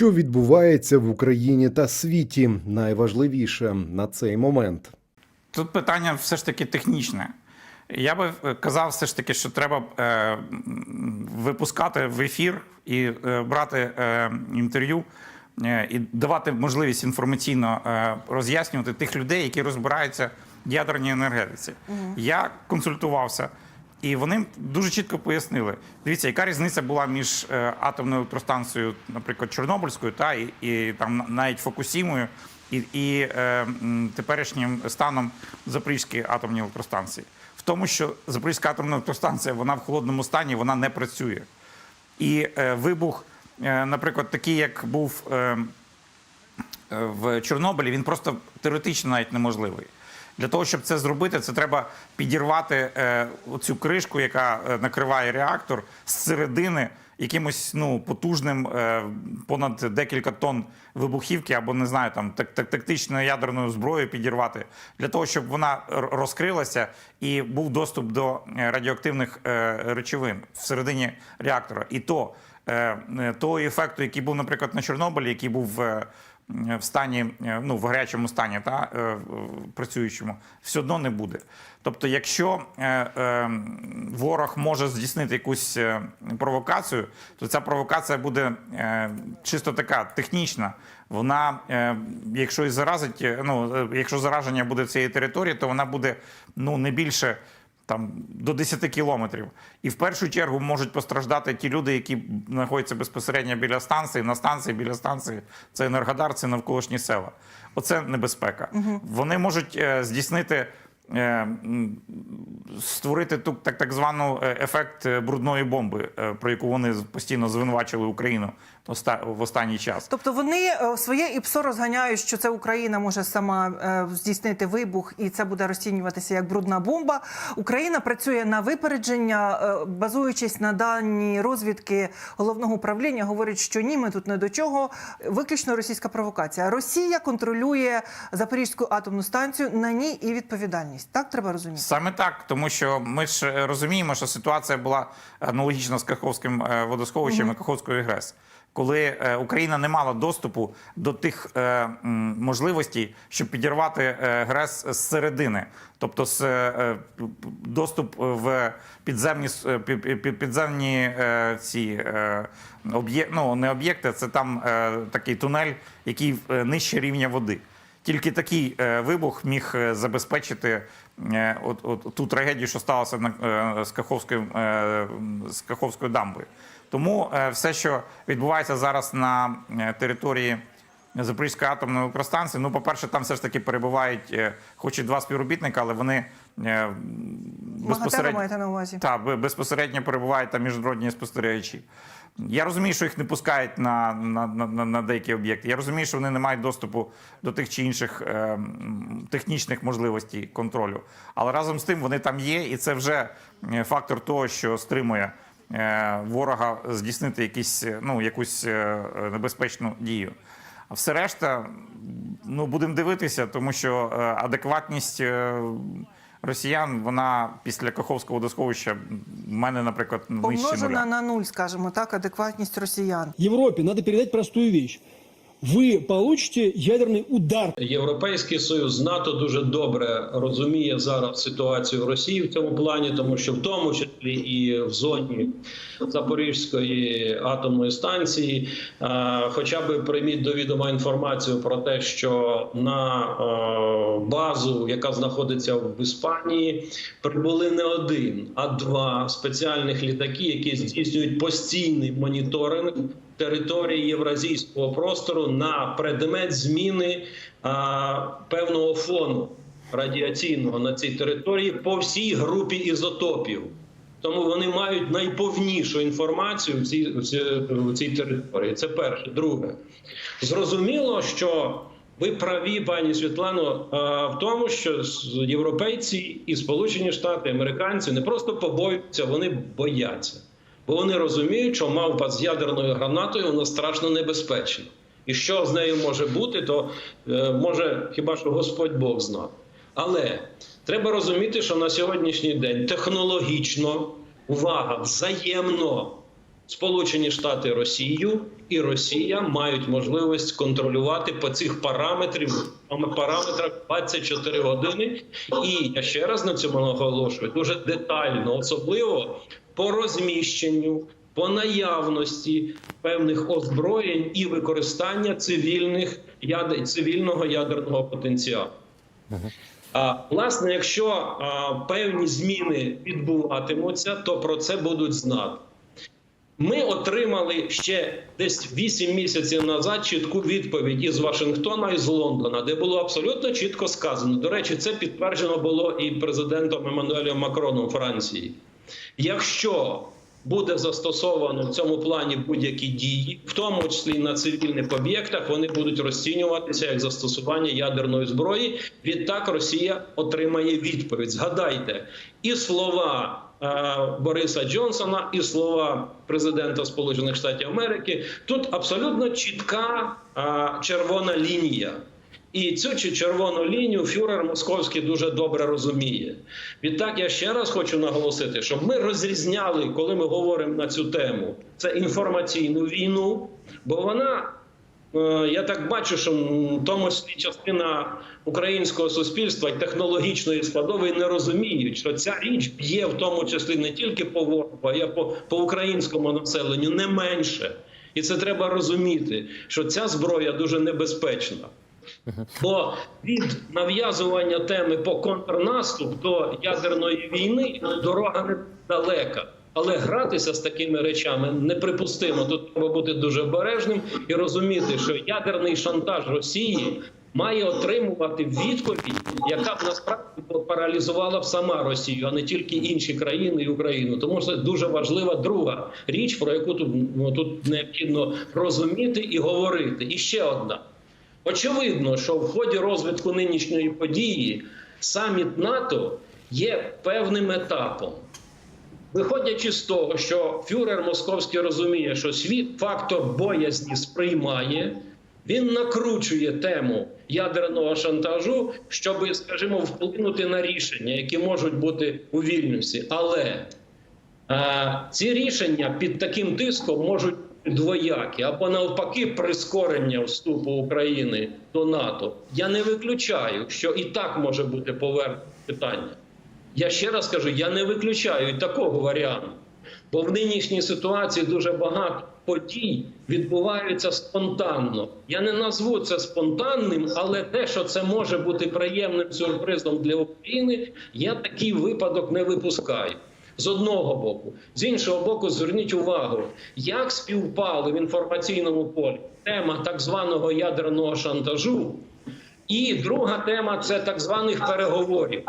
Що відбувається в Україні та світі, найважливіше на цей момент. Тут питання все ж таки технічне. Я би е, казав все ж таки, що треба е, випускати в ефір і е, брати е, інтерв'ю е, і давати можливість інформаційно е, роз'яснювати тих людей, які розбираються в ядерній енергетиці. Я консультувався. І вони дуже чітко пояснили: дивіться, яка різниця була між е, атомною електростанцією, наприклад, Чорнобильською, та і, і там навіть Фокусімою, і, і е, теперішнім станом Запорізької атомної електростанції. В тому, що Запорізька атомна електростанція вона в холодному стані, вона не працює. І е, вибух, е, наприклад, такий, як був е, е, в Чорнобилі, він просто теоретично навіть неможливий. Для того, щоб це зробити, це треба підірвати е, оцю кришку, яка е, накриває реактор з середини якимось ну, потужним е, понад декілька тонн вибухівки або не знаю, там так, так, тактичною ядерною зброєю підірвати, для того, щоб вона розкрилася і був доступ до радіоактивних речовин всередині реактора. І то того ефекту, який був, наприклад, на Чорнобилі, який був. Е, в стані, е, ну в гарячому стані, та е, працюючому, все одно не буде. Тобто, якщо ворог може здійснити якусь провокацію, то ця провокація буде чисто така технічна. Вона, якщо і заразить, ну якщо зараження буде цієї території, то вона буде ну не більше там до 10 кілометрів. І в першу чергу можуть постраждати ті люди, які знаходяться безпосередньо біля станції, на станції, біля станції. Це Енергодар, це навколишні села. Оце небезпека. Вони можуть е, здійснити. Е, Створити ту так, так звану е, ефект е, брудної бомби, про яку вони постійно звинувачили Україну в останній час. Тобто вони своє ІПСО розганяють, що це Україна може сама здійснити вибух, і це буде розцінюватися як брудна бомба. Україна працює на випередження, базуючись на дані розвідки головного управління, говорить, що ні, ми тут не до чого. Виключно російська провокація. Росія контролює Запорізьку атомну станцію. На ній і відповідальність. Так треба розуміти. Саме так, тому що ми ж е, розуміємо, що ситуація була аналогічна з Каховським е, водосховищем і Каховською ГРЕС. Коли е, Україна не мала доступу до тих е, можливостей, щоб підірвати е, ГРЕС з середини, тобто з е, доступ в підземні е, підземні е, ці е, об'є... ну, не об'єкти, це там е, такий тунель, який е, нижче рівня води. Тільки такий е, вибух міг е, забезпечити е, от, от, ту трагедію, що сталося на, з, Каховською, з Каховською дамбою. Тому все, що відбувається зараз на території Запорізької атомної електростанції, ну, по-перше, там все ж таки перебувають, хоч і два співробітника, але вони Магатева маєте на увазі? так, безпосередньо перебувають там міжнародні спостерігачі. Я розумію, що їх не пускають на, на, на, на- на деякі об'єкти. Я розумію, що вони не мають доступу до тих чи інших е, технічних можливостей контролю. Але разом з тим вони там є, і це вже е, фактор того, що стримує е, ворога здійснити якісь, е, ну, якусь е, небезпечну дію. А все решта, ну будемо дивитися, тому що е, адекватність. е, Росіян, вона після Каховського водосховища в мене, наприклад, нижче Помножена нуля. на нуль, скажімо так, адекватність росіян. Європі надо передати просту вещь. Вы получите ядерный удар. Європейський союз НАТО дуже добре розуміє зараз ситуацію в Росії в цьому плані, тому що в тому числі і в зоні Запорізької атомної станції, е, хоча б прийміть до відома інформацію про те, що на е, базу, яка знаходиться в Іспанії, прибули не один, а два спеціальних літаки, які здійснюють постійний моніторинг території євразійського простору на предмет зміни а, певного фону радіаційного на цій території по всій групі ізотопів. Тому вони мають найповнішу інформацію в цій, в цій, території. Це перше. Друге, зрозуміло, що ви праві, пані Світлано, в тому, що європейці і Сполучені Штати, американці не просто побоюються, вони бояться. Бо вони розуміють, що мавпа з ядерною гранатою вона страшно небезпечна. І що з нею може бути, то е, може хіба що Господь Бог знає. Але треба розуміти, що на сьогоднішній день технологічно увага взаємно Сполучені Штати Росію і Росія мають можливість контролювати по цих параметрів параметрах 24 години. І я ще раз на цьому наголошую дуже детально, особливо по розміщенню, по наявності певних озброєнь і використання цивільних цивільного ядерного потенціалу. А, власне, якщо а, певні зміни відбуватимуться, то про це будуть знати. Ми отримали ще десь 8 місяців назад чітку відповідь із Вашингтона і з Лондона, де було абсолютно чітко сказано. До речі, це підтверджено було і президентом Еммануелем Макроном Франції. Якщо буде застосовано в цьому плані будь-які дії, в тому числі на цивільних об'єктах, вони будуть розцінюватися як застосування ядерної зброї. Відтак Росія отримає відповідь. Згадайте і слова Бориса Джонсона, і слова президента Сполучених Штатів Америки. Тут абсолютно чітка е, червона лінія. І цю чи червону лінію фюрер московський дуже добре розуміє. Відтак я ще раз хочу наголосити, щоб ми розрізняли, коли ми говоримо на цю тему, це інформаційну війну, бо вона. Е, Я так бачу, що в тому числі частина українського суспільства технологічної складової не розуміють, що ця річ б'є в тому числі не тільки по ворогу, а й по, по українському населенню, не менше. І це треба розуміти, що ця зброя дуже небезпечна. Бо від нав'язування теми по контрнаступ до ядерної війни дорога не далека. Але гратися з такими речами неприпустимо. Тут треба бути дуже обережним і розуміти, що ядерний шантаж Росії має отримувати відповідь, яка б насправді паралізувала б сама Росію, а не тільки інші країни і Україну. Тому це дуже важлива друга річ, про яку тут, ну, тут необхідно розуміти і говорити. І ще одна. Очевидно, що в ході розвитку нинішньої події саміт НАТО є певним етапом. Виходячи з того, що фюрер московський розуміє, що світ фактор боязні сприймає, він накручує тему ядерного шантажу, щоб, скажімо, вплинути на рішення, які можуть бути у Вільнюсі. Але е, ці рішення під таким тиском можуть двоякі або навпаки прискорення вступу України до НАТО. Я не виключаю, що і так може бути повернення питання. Я ще раз кажу, я не виключаю такого варіанту. Бо в нинішній ситуації дуже багато подій відбуваються спонтанно. Я не назву це спонтанним, але те, що це може бути приємним сюрпризом для України, я такий випадок не випускаю. З одного боку, з іншого боку, зверніть увагу, як співпали в інформаційному полі тема так званого ядерного шантажу, і друга тема це так званих переговорів.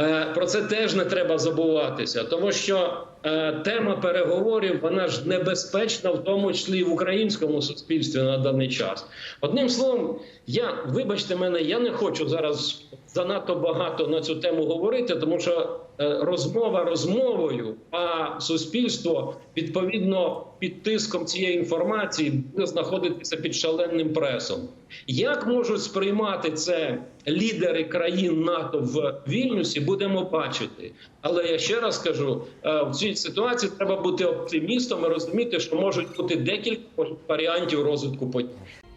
Е, Про це теж не треба забуватися, тому що е, тема переговорів вона ж небезпечна, в тому числі і в українському суспільстві на даний час. Одним словом, я вибачте мене, я не хочу зараз занадто багато на цю тему говорити, тому що розмова розмовою, а суспільство відповідно під тиском цієї інформації буде знаходитися під шаленим пресом. Як можуть сприймати це лідери країн НАТО в Вільнюсі, будемо бачити. Але я ще раз кажу: е, в цій ситуації треба бути оптимістом і розуміти, що можуть бути декілька варіантів розвитку подій.